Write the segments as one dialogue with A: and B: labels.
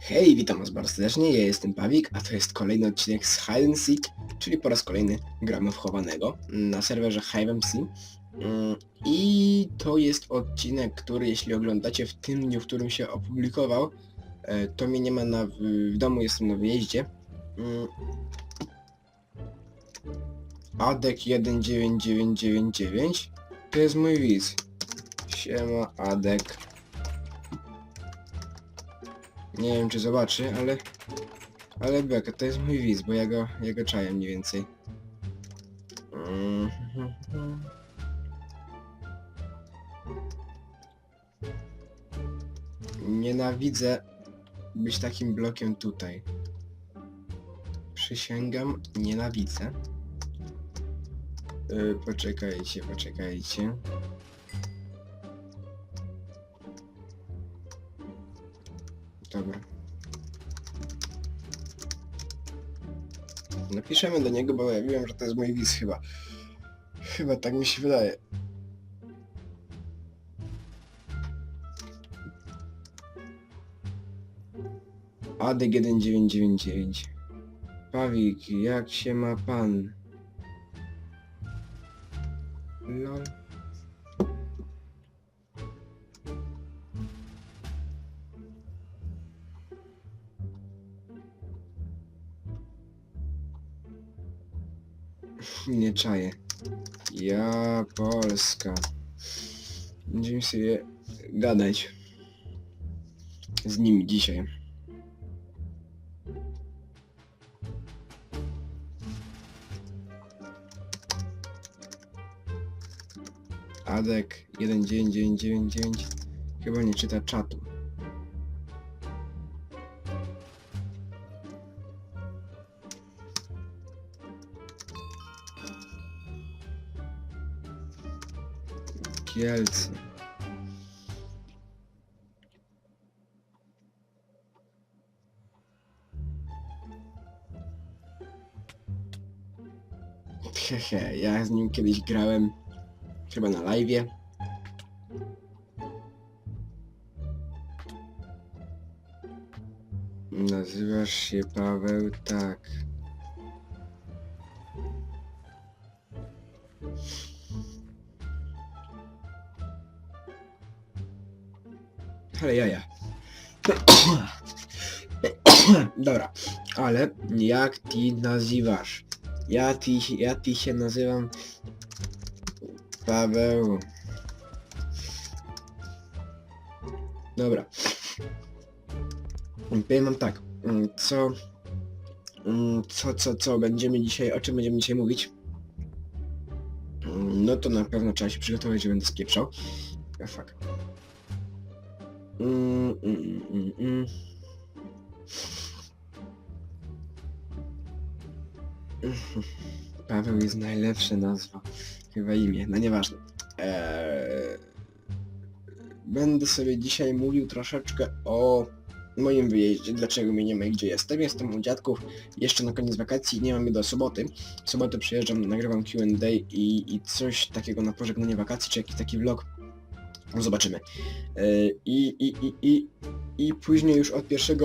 A: Hej, witam was bardzo serdecznie, ja jestem Pawik, a to jest kolejny odcinek z Hide and Seek, czyli po raz kolejny gramy w chowanego na serwerze HiveMC. Mm, I to jest odcinek, który jeśli oglądacie w tym dniu, w którym się opublikował, e, to mnie nie ma na, w, w domu, jestem na wyjeździe. Mm. Adek 19999 to jest mój widz. Siema Adek. Nie wiem czy zobaczy, ale... Ale beka, to jest mój widz, bo ja go, ja go czaję mniej więcej. Nienawidzę być takim blokiem tutaj. Przysięgam, nienawidzę. Yy, poczekajcie, poczekajcie. Dobra. Napiszemy do niego, bo ja wiem, że to jest mój widz chyba. Chyba tak mi się wydaje. Adek 1999 Pawik, jak się ma pan? Nie czaję. Ja Polska. Będziemy sobie gadać z nimi dzisiaj. Adek 19999 chyba nie czyta czatu. Kielce. Hehe, ja z nim kiedyś grałem chyba na live'ie. Nazywasz się Paweł, tak. Ale jaja. Dobra, ale jak ty nazywasz? Ja ty, ja ty się nazywam Paweł. Dobra. Powiem wam tak, mm, co, mm, co, co, co będziemy dzisiaj, o czym będziemy dzisiaj mówić? Mm, No to na pewno trzeba się przygotować, że będę spieprzał. Ja fuck. Mm, mm, mm, mm. Paweł jest najlepsza nazwa. Chyba imię, no nieważne. Eee, będę sobie dzisiaj mówił troszeczkę o moim wyjeździe, dlaczego mnie nie ma i gdzie jestem. Jestem u dziadków jeszcze na koniec wakacji, nie mam mnie do soboty. W sobotę przyjeżdżam, nagrywam Q&A i, i coś takiego na pożegnanie wakacji, czy jakiś taki vlog. Zobaczymy. Eee, I, i, i, i, I później już od 1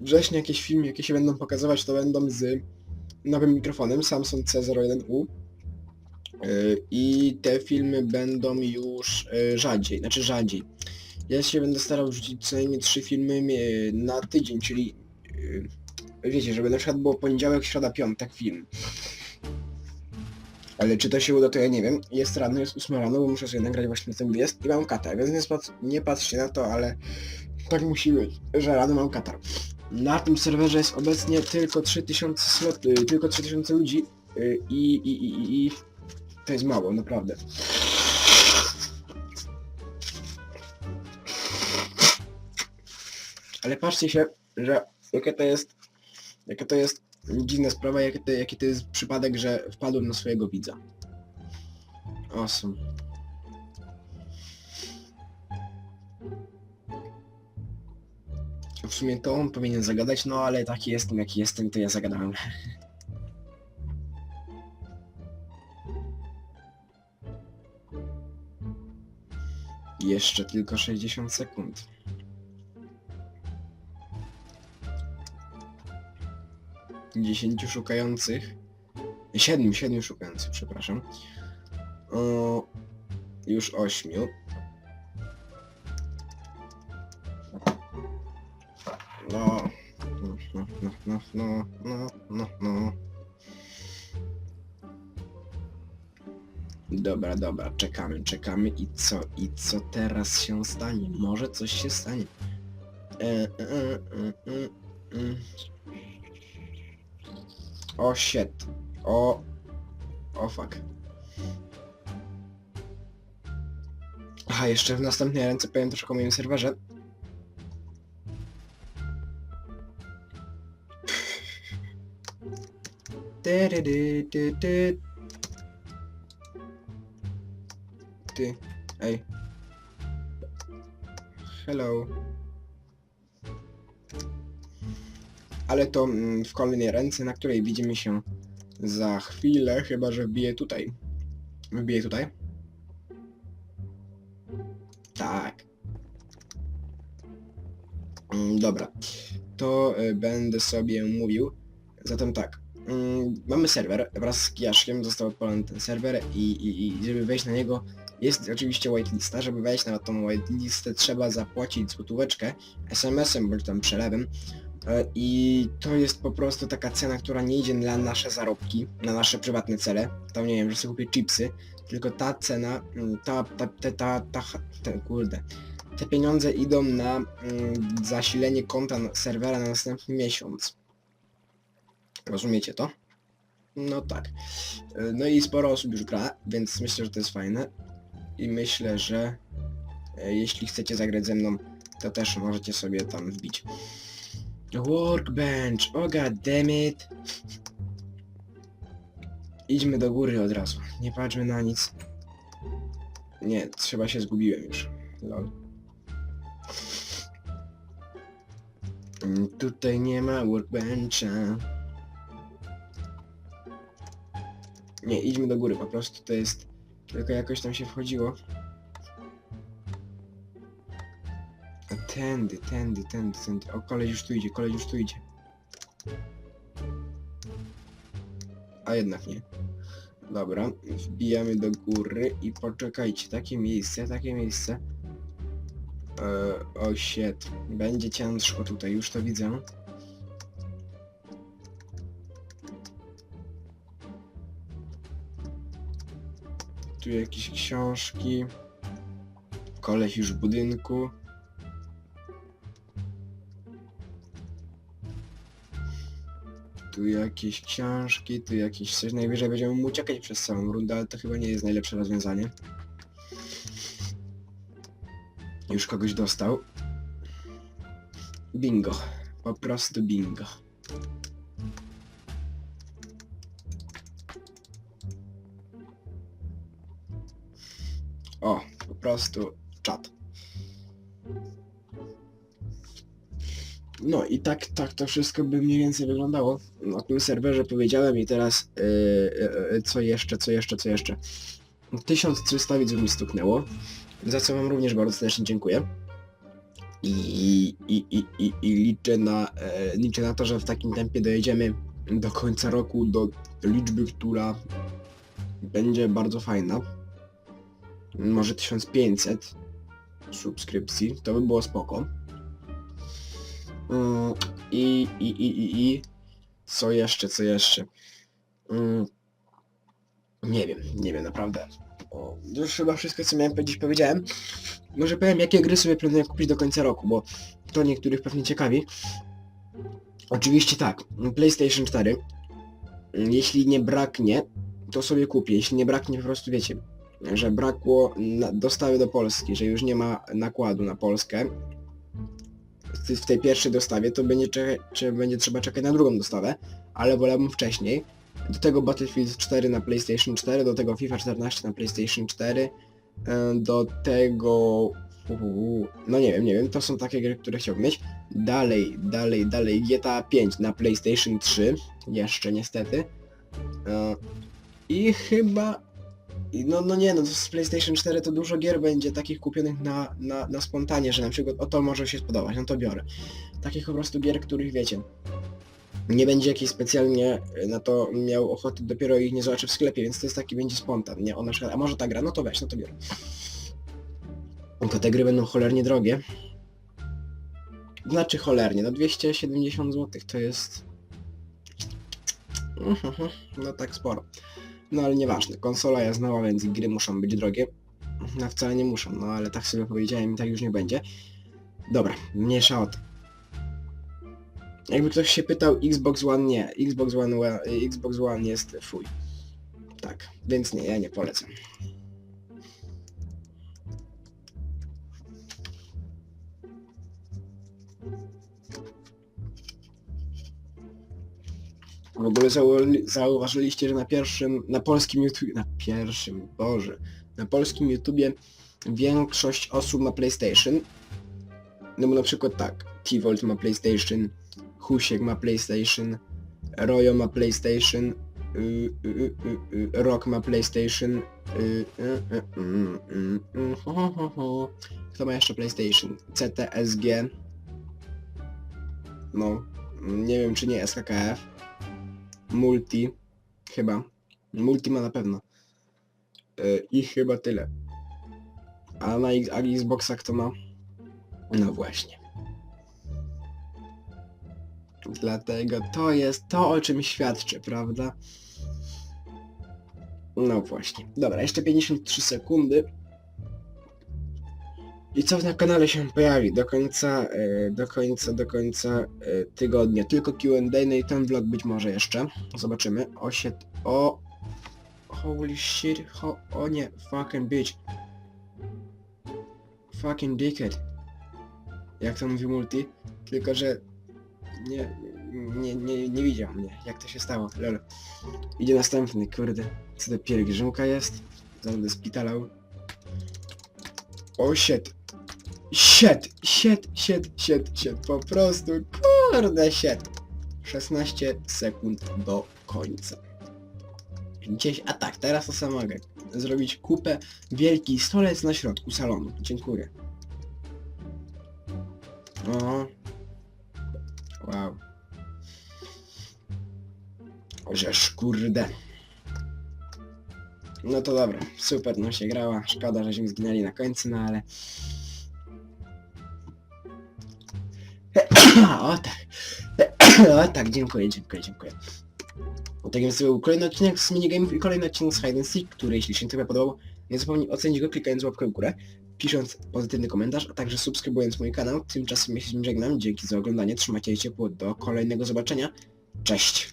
A: września jakieś filmy, jakie się będą pokazywać, to będą z nowym mikrofonem Samsung C01U. Yy, I te filmy będą już yy, rzadziej, znaczy rzadziej. Ja się będę starał wrzucić co najmniej trzy filmy na tydzień, czyli yy, wiecie, żeby na przykład było poniedziałek, środa, piątek film. Ale czy to się uda, to ja nie wiem. Jest rano, jest 8 rano, bo muszę sobie nagrać właśnie ten wyjazd i mam katar, więc nie, nie patrzcie na to, ale tak musi być, że rano mam katar. Na tym serwerze jest obecnie tylko 3000 slot, tylko 3000 ludzi i, i, i, i, i to jest mało, naprawdę. Ale patrzcie się, że jakie to jest, jaka to jest dziwna sprawa, jaki to, jaki to jest przypadek, że wpadłem na swojego widza. Awesome. W sumie to on powinien zagadać, no ale taki jestem jaki jestem, to ja zagadałem. Jeszcze tylko 60 sekund. Dziesięciu szukających. Siedmiu, siedmiu szukających, przepraszam. O, już ośmiu. No, no, no, no, no, no, no, Dobra, dobra, czekamy, czekamy i co, i co teraz się stanie? Może coś się stanie. E, e, e, e, e, e. O shit. O... O fuck. Aha, jeszcze w następnej ręce powiem troszkę o moim serwerze. Tyrydy, ty, ty. Ty, ej. Hello. Ale to mm, w kolejnej ręce, na której widzimy się za chwilę, chyba że wbiję tutaj. Wbiję tutaj. Tak. Mm, Dobra. To y, będę sobie mówił. Zatem tak. Mm, Mamy serwer, wraz z Kijaszkiem został odpalony ten serwer i, i, i żeby wejść na niego jest oczywiście whitelista, żeby wejść na tą whitelistę trzeba zapłacić złotóweczkę SMS-em bądź tam przelewem E, i to jest po prostu taka cena, która nie idzie na nasze zarobki, na nasze prywatne cele, tam nie wiem, że sobie kupię chipsy, tylko ta cena, mm, ta, ta, ta, ta, ta, ta kurde, te pieniądze idą na mm, zasilenie konta serwera na następny miesiąc. Rozumiecie to? No tak. E, No i sporo osób już gra, więc myślę, że to jest fajne. I myślę, że e, jeśli chcecie zagrać ze mną, to też możecie sobie tam wbić. Workbench, oh god damn it. Idźmy do góry od razu, nie patrzmy na nic. Nie, chyba się zgubiłem już. Lol. Mm, Tutaj nie ma workbencha. Nie, idźmy do góry, po prostu to jest... Tylko jakoś tam się wchodziło. A Tędy, tędy, tędy, tędy. O, koleś już tu idzie, koleś już tu idzie. A jednak nie. Dobra, wbijamy do góry i poczekajcie, takie miejsce, takie miejsce. Eee, o shit, będzie ciężko tutaj, już to widzę. Tu jakieś książki. Koleś już w budynku. Tu jakieś książki, tu jakieś coś. Najwyżej będziemy mu uciekać przez całą rundę, ale to chyba nie jest najlepsze rozwiązanie. Już kogoś dostał. Bingo. Po prostu bingo. O, po prostu czat. No i tak, tak to wszystko by mniej więcej wyglądało. Na tym serwerze powiedziałem i teraz yy, yy, co jeszcze, co jeszcze, co jeszcze. 1300 widzów mi stuknęło, za co wam również bardzo serdecznie dziękuję. I, i, i, i, i liczę, na, e, liczę na to, że w takim tempie dojedziemy do końca roku do liczby, która będzie bardzo fajna. Może 1500 subskrypcji, to by było spoko. Mm, I, i, i, i, i co jeszcze, co jeszcze? Mm, nie wiem, nie wiem naprawdę. O, już chyba wszystko co miałem powiedzieć powiedziałem. Może powiem jakie gry sobie planuję kupić do końca roku, bo to niektórych pewnie ciekawi. Oczywiście tak, PlayStation 4. Mm, Jeśli nie braknie, to sobie kupię. Jeśli nie braknie, po prostu wiecie, że brakło dostawy do Polski, że już nie ma nakładu na Polskę, w- tej pierwszej dostawie, to będzie, czy będzie trzeba czekać na drugą dostawę, ale wolałbym wcześniej. Do tego Battlefield 4 na PlayStation 4, do tego FIFA 14 na PlayStation 4, e, do tego... No nie wiem, nie wiem, to są takie gry, które chciałbym mieć. Dalej, dalej, dalej GTA 5 na PlayStation 3, jeszcze niestety. E, I chyba... No, no nie, no z PlayStation 4 to dużo gier będzie takich kupionych na, na, na spontanie, że na przykład o to może się spodobać, no to biorę. Takich po prostu gier, których wiecie, nie będzie jakiś specjalnie na to miał ochoty, dopiero ich nie zobaczy w sklepie, więc to jest taki będzie spontan, nie? On na przykład, a może ta gra, no to weź, no to biorę. Tylko te gry będą cholernie drogie. Znaczy cholernie, no 270 zł to jest... Mhm, No tak sporo. No ale nieważne, konsola jest nowa, więc gry muszą być drogie. No wcale nie muszą, no ale tak sobie powiedziałem i tak już nie będzie. Dobra, mniejsza o to. Jakby ktoś się pytał, Xbox One nie. Xbox One, One- Xbox One jest fuj. Tak, więc nie, ja nie polecam. W ogóle zau- zauważyliście, że na pierwszym, na polskim YouTube, na pierwszym, Boże, na polskim YouTubie większość osób ma PlayStation. No bo na przykład tak, T-Volt ma PlayStation, Husiek ma PlayStation, Royo ma PlayStation, y, y, y, y, y, Rock ma PlayStation, y, y, y, mm, mm, mm. Kto ma jeszcze PlayStation? CTSG. No, nie wiem czy nie SKKF. Multi, chyba. Multi ma na pewno. Y, I chyba tyle. A na a Xboxa kto ma? No właśnie. Dlatego to jest to, o czym świadczy, prawda? No właśnie. Dobra, jeszcze 53 sekundy. I co na kanale się pojawi do końca, e, do końca, do końca e, tygodnia. Tylko Q&A, no i ten vlog być może jeszcze. Zobaczymy. O o... Holy shit, ho, o nie, fucking bitch. Fucking dickhead. Jak to mówi multi? Tylko, że nie, nie, nie, nie widział mnie. Jak to się stało? Lol. Idzie następny, kurde. Co to pielgrzymka jest? Zaraz będę spitalał. O shit. Shit, shit, shit, shit, shit. Po prostu, kurde shit. 16 sekund do końca. Gdzieś, a tak, teraz to samo mogę. Zrobić kupę, wielki stolec na środku salonu. Dziękuję. O. Wow. Żeż kurde. No to dobra, super, no się grała. Szkoda, żeśmy zginęli na końcu, no ale... o tak. o tak, dziękuję, dziękuję, dziękuję. Tak więc był kolejny odcinek z minigame'ów i kolejny odcinek z Hide and Seek, który jeśli się Tobie podobał, nie zapomnij ocenić go klikając łapkę w górę, pisząc pozytywny komentarz, a także subskrybując mój kanał. Tymczasem ja się żegnam, dzięki za oglądanie, trzymajcie się ciepło, do kolejnego zobaczenia. Cześć!